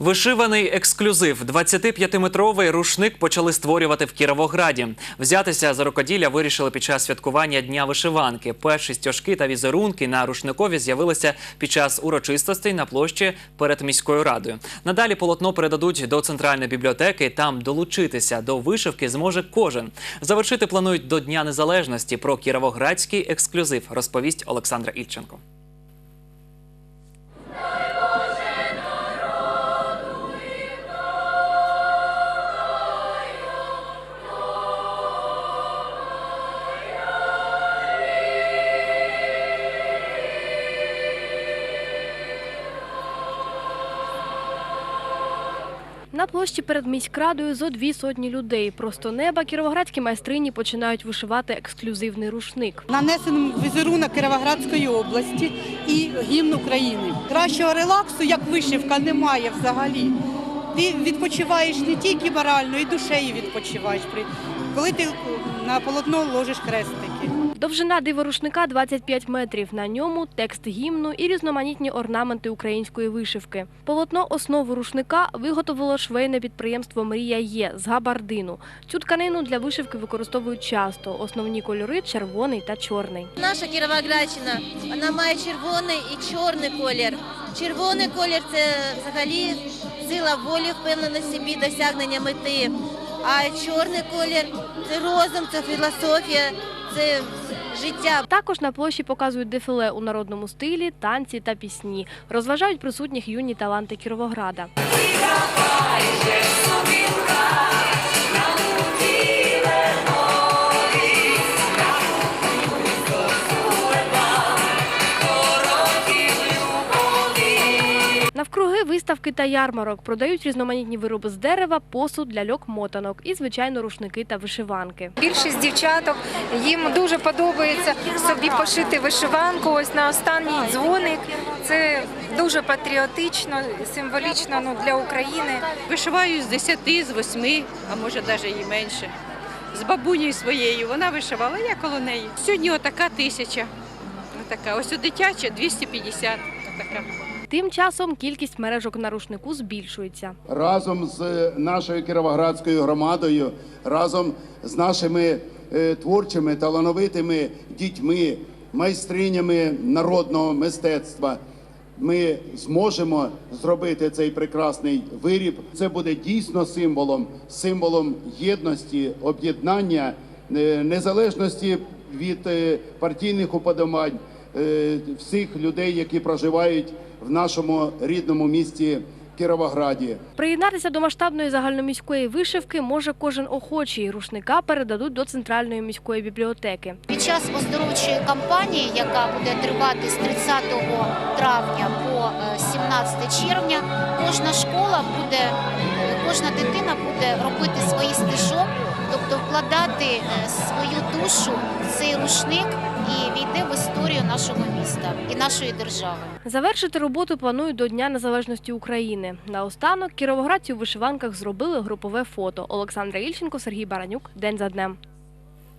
Вишиваний ексклюзив. 25-метровий рушник почали створювати в Кіровограді. Взятися за рукоділля вирішили під час святкування Дня вишиванки. Перші стяжки та візерунки на рушникові з'явилися під час урочистостей на площі перед міською радою. Надалі полотно передадуть до центральної бібліотеки. Там долучитися до вишивки зможе кожен. Завершити планують до Дня Незалежності. Про кіровоградський ексклюзив розповість Олександра Ільченко. На площі перед міськрадою зо дві сотні людей. Просто неба кіровоградські майстрині починають вишивати ексклюзивний рушник. Нанесений візерунок Кіровоградської області і гімн України. Кращого релаксу, як вишивка, немає взагалі. Ти відпочиваєш не тільки морально, і душею відпочиваєш, коли ти на полотно ложиш хрестики. Довжина диворушника 25 метрів. На ньому текст гімну і різноманітні орнаменти української вишивки. Полотно основу рушника виготовило швейне підприємство Мрія Є з габардину. Цю тканину для вишивки використовують часто. Основні кольори червоний та чорний. Наша Кіровоградщина вона має червоний і чорний колір. Червоний колір це взагалі сила волі, впевненості собі, досягнення мети. А чорний колір це розум, це філософія, це життя. Також на площі показують дефіле у народному стилі, танці та пісні. Розважають присутніх юні таланти Кіровограда. Навкруги виставки та ярмарок продають різноманітні вироби з дерева, посуд, ляльок, мотанок і, звичайно, рушники та вишиванки. Більшість дівчаток їм дуже подобається собі пошити вишиванку. Ось на останній дзвоник. Це дуже патріотично, символічно ну, для України. Вишиваю з 10, з 8, а може навіть і менше. З бабунею своєю вона вишивала, я коло неї. Сьогодні отака тисяча. Отака. Ось у дитяча 250. Отака. Тим часом кількість мережок на рушнику збільшується. разом з нашою кіровоградською громадою, разом з нашими е, творчими талановитими дітьми, майстринями народного мистецтва. Ми зможемо зробити цей прекрасний виріб. Це буде дійсно символом, символом єдності, об'єднання, е, незалежності від е, партійних уподобань е, всіх людей, які проживають в нашому рідному місті Кіровограді. Приєднатися до масштабної загальноміської вишивки може кожен охочий. Рушника передадуть до центральної міської бібліотеки. Під час оздоровчої кампанії, яка буде тривати з 30 травня по е, 17 червня, кожна школа буде, е, кожна дитина буде робити свої стежок, тобто вкладати е, свою душу в цей рушник нашого міста і нашої держави. Завершити роботу планують до Дня Незалежності України. Наостанок кіровоградці у вишиванках зробили групове фото. Олександра Ільченко, Сергій Баранюк. День за днем.